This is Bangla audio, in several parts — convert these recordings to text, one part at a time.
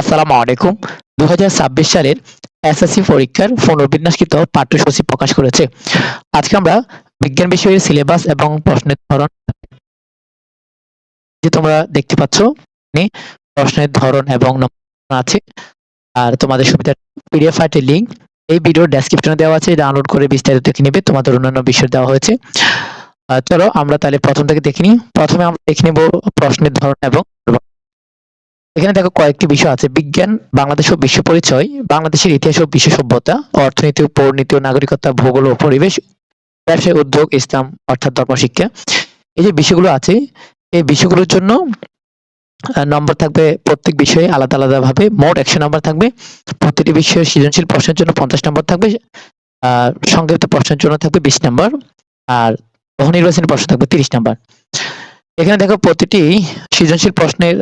আসসালামু আলাইকুম। দু হাজার ছাব্বিশ সালের এসএসসি পরীক্ষার পুনর্বিন্যাসকৃত পাঠ্যসূচি প্রকাশ করেছে। আজকে আমরা বিজ্ঞান বিষয়ের সিলেবাস এবং প্রশ্নের ধরন যে তোমরা দেখতে পাচ্ছ প্রশ্নের ধরন এবং আছে। আর তোমাদের সুবিধার পিডিএফ ফাইলের লিংক এই ভিডিওর ডেসক্রিপশনে দেওয়া আছে ডাউনলোড করে বিস্তারিত দেখে নেবে। তোমাদের অন্যান্য বিষয় দেওয়া হয়েছে। চলো আমরা তাহলে প্রথম থেকে দেখে নিই। প্রথমে আমরা দেখে নিব প্রশ্নের ধরন এবং এখানে দেখো কয়েকটি বিষয় আছে। বিজ্ঞান, বাংলাদেশ ও বিশ্ব পরিচয়, বাংলাদেশের ইতিহাস ও বিশ্ব সভ্যতা, অর্থনীতি পরিণীতি ও নাগরিকতা, ভূগোল ও পরিবেশ, ব্যবসায় উদ্যোগ, ইসলাম, অর্থাৎ ধর্ম, শিক্ষা। এই যে বিষয়গুলো আছে, এই বিষয়গুলোর জন্য নম্বর থাকবে প্রত্যেক বিষয়ে আলাদা আলাদা ভাবে মোট একশো নম্বর থাকবে। প্রতিটি বিষয়ে সৃজনশীল প্রশ্নের জন্য পঞ্চাশ নম্বর থাকবে। আর সংক্ষিপ্ত প্রশ্নের জন্য থাকবে বিশ নম্বর আর বহু প্রশ্ন থাকবে তিরিশ নম্বর এখানে দেখো প্রতিটি সৃজনশীল প্রশ্নের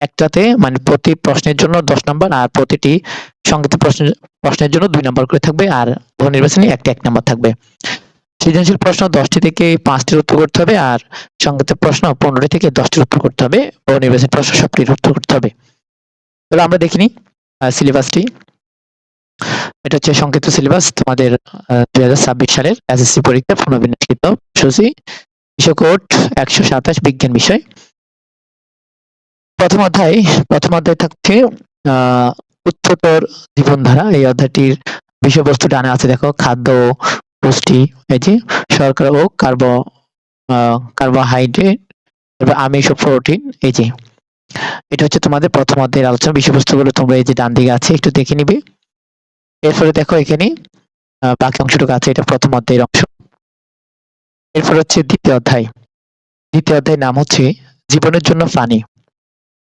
একটাতে মানে প্রতি প্রশ্নের জন্য দশ নম্বর আর প্রতিটি সংক্ষিপ্ত প্রশ্নের প্রশ্নের জন্য দুই নম্বর করে থাকবে আর নির্বাচনী একটা এক নম্বর থাকবে। সৃজনশীল প্রশ্ন দশটি থেকে পাঁচটির উত্তর করতে হবে আর সংক্ষিপ্ত প্রশ্ন পনেরোটি থেকে দশটির উত্তর করতে হবে। বহু নির্বাচনী প্রশ্ন সবটির উত্তর করতে হবে। তাহলে আমরা দেখিনি সিলেবাসটি এটা হচ্ছে সংক্ষিপ্ত সিলেবাস তোমাদের দুই হাজার ছাব্বিশ সালের এসএসসি পরীক্ষা পুনর্বিন্যাসকৃত সূচি বিশ্বকোট একশো সাতাশ বিজ্ঞান বিষয়। প্রথম অধ্যায় প্রথম অধ্যায় থাকছে উচ্চতর জীবনধারা। এই অধ্যায়টির বিষয়বস্তু ডানে আছে, দেখো, খাদ্য পুষ্টি, এই যে, শর্করা ও কার্বো কার্বোহাইড্রেট, এবার আমিষ ও প্রোটিন, এই যে। এটা হচ্ছে তোমাদের প্রথম অধ্যায়ের আলোচনা, বিষয়বস্তুগুলো তোমরা এই যে ডান দিকে আছে, একটু দেখে নিবে। এরপরে দেখো এখানে বাকি অংশটুকু আছে, এটা প্রথম অধ্যায়ের অংশ। এরপর হচ্ছে দ্বিতীয় অধ্যায়। দ্বিতীয় অধ্যায়ের নাম হচ্ছে, জীবনের জন্য প্রাণী।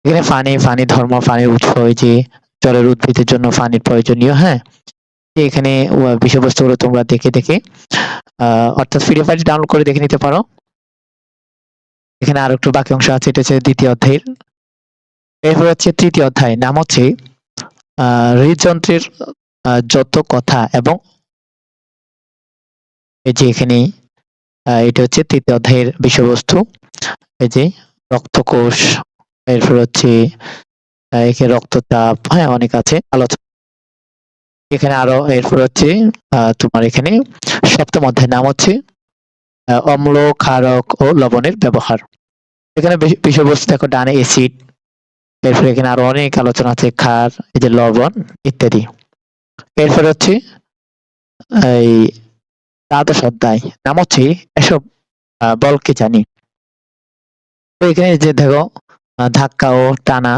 এখানে ফানি ফানি ধর্ম ফানির উৎস এই যে জলের উদ্ভিদের জন্য ফানির প্রয়োজনীয় হ্যাঁ? এখানে বিষয়বস্তুগুলো তোমরা দেখে দেখে আহ, অর্থাৎ পিডিএফ ফাইলটি ডাউনলোড করে দেখে নিতে পারো। এখানে আরও একটু বাকি অংশ আছে এটা হচ্ছে দ্বিতীয় অধ্যায়ের। এরপর হচ্ছে তৃতীয় অধ্যায় নাম হচ্ছে হৃদযন্ত্রের যত কথা এবং এই যে এখানে এটা হচ্ছে তৃতীয় অধ্যায়ের বিষয়বস্তু। এই যে রক্তকোষ এরপর হচ্ছে এখানে রক্তচাপ হ্যাঁ অনেক আছে আলোচনা এখানে আরও এরপর হচ্ছে তোমার এখানে সপ্তম অধ্যায়ের নাম হচ্ছে অম্ল ক্ষারক ও লবণের ব্যবহার। এখানে বিষয়বস্তু দেখো, ডানে এসিড এরপর এখানে আরও অনেক আলোচনা আছে, ক্ষার, এই যে লবণ ইত্যাদি। এরপর হচ্ছে, এই দ্বাদশ অধ্যায়, নাম হচ্ছে এসব বলকে জানি। এখানে যে দেখো ধাক্কা ও টানা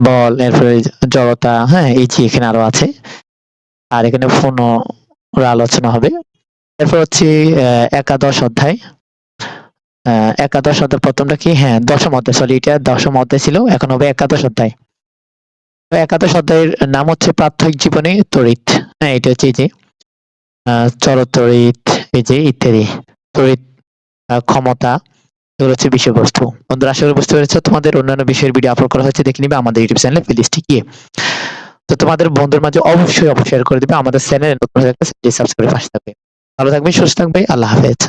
বল, এরপরে জড়তা হ্যাঁ এই যে এখানে আরও আছে। আর এখানে ফোন আলোচনা হবে। এরপর হচ্ছে একাদশ অধ্যায়। একাদশ অধ্যায় প্রথমটা কি? হ্যাঁ দশম অধ্যায় সরি এটা দশম অধ্যায় ছিল, এখন হবে একাদশ অধ্যায়। একাদশ অধ্যায়ের নাম হচ্ছে প্রাথমিক জীবনে তড়িৎ। হ্যাঁ এটা হচ্ছে যে চরতড়িৎ এই যে ইত্যাদি, তড়িৎ ক্ষমতা। এগুলো হচ্ছে বিষয়বস্তু। বন্ধুরা, আশা করি বুঝতে পেরেছ, তোমাদের অন্যান্য বিষয়ের ভিডিও আপলোড করা হয়েছে, দেখে নিবে আমাদের ইউটিউব চ্যানেলে প্লেলিস্টে গিয়ে। তো তোমাদের বন্ধুর মাঝে অবশ্যই অবশ্যই শেয়ার করে দিবে, আমাদের চ্যানেলে নতুন হয়ে থাকলে সাবস্ক্রাইব পাশে থাকবে। ভালো থাকবে সুস্থ থাকবে আল্লাহ হাফেজ।